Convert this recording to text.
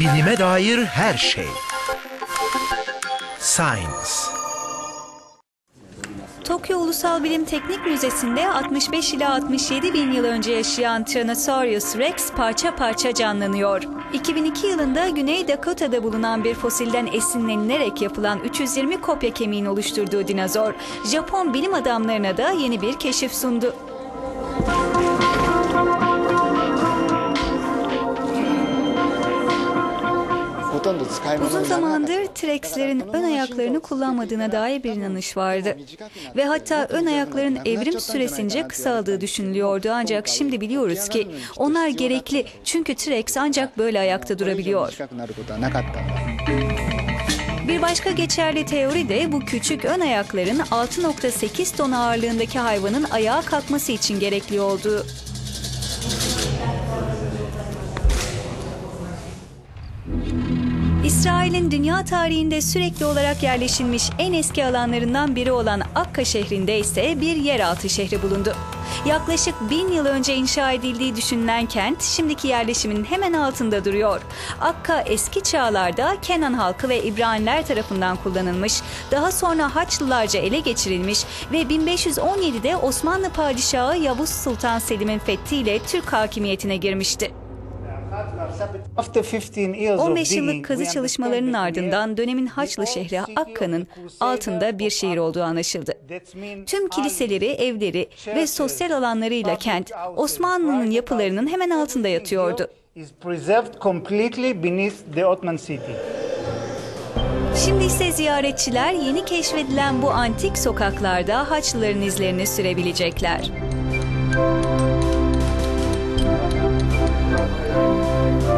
Bilime dair her şey. Science. Tokyo Ulusal Bilim Teknik Müzesi'nde 65 ila 67 bin yıl önce yaşayan Tyrannosaurus rex parça parça canlanıyor. 2002 yılında Güney Dakota'da bulunan bir fosilden esinlenilerek yapılan 320 kopya kemiğin oluşturduğu dinozor, Japon bilim adamlarına da yeni bir keşif sundu. Uzun zamandır T-Rex'lerin ön ayaklarını kullanmadığına dair bir inanış vardı. Ve hatta ön ayakların evrim süresince kısaldığı düşünülüyordu. Ancak şimdi biliyoruz ki onlar gerekli çünkü T-Rex ancak böyle ayakta durabiliyor. Bir başka geçerli teori de bu küçük ön ayakların 6.8 ton ağırlığındaki hayvanın ayağa kalkması için gerekli olduğu. İsrail'in dünya tarihinde sürekli olarak yerleşilmiş en eski alanlarından biri olan Akka şehrinde ise bir yeraltı şehri bulundu. Yaklaşık bin yıl önce inşa edildiği düşünülen kent şimdiki yerleşimin hemen altında duruyor. Akka eski çağlarda Kenan halkı ve İbraniler tarafından kullanılmış, daha sonra Haçlılarca ele geçirilmiş ve 1517'de Osmanlı padişahı Yavuz Sultan Selim'in fethiyle Türk hakimiyetine girmişti. 15 yıllık kazı çalışmalarının ardından dönemin Haçlı şehri Akka'nın altında bir şehir olduğu anlaşıldı. Tüm kiliseleri, evleri ve sosyal alanlarıyla kent Osmanlı'nın yapılarının hemen altında yatıyordu. Şimdi ise ziyaretçiler yeni keşfedilen bu antik sokaklarda Haçlıların izlerini sürebilecekler. Thank you.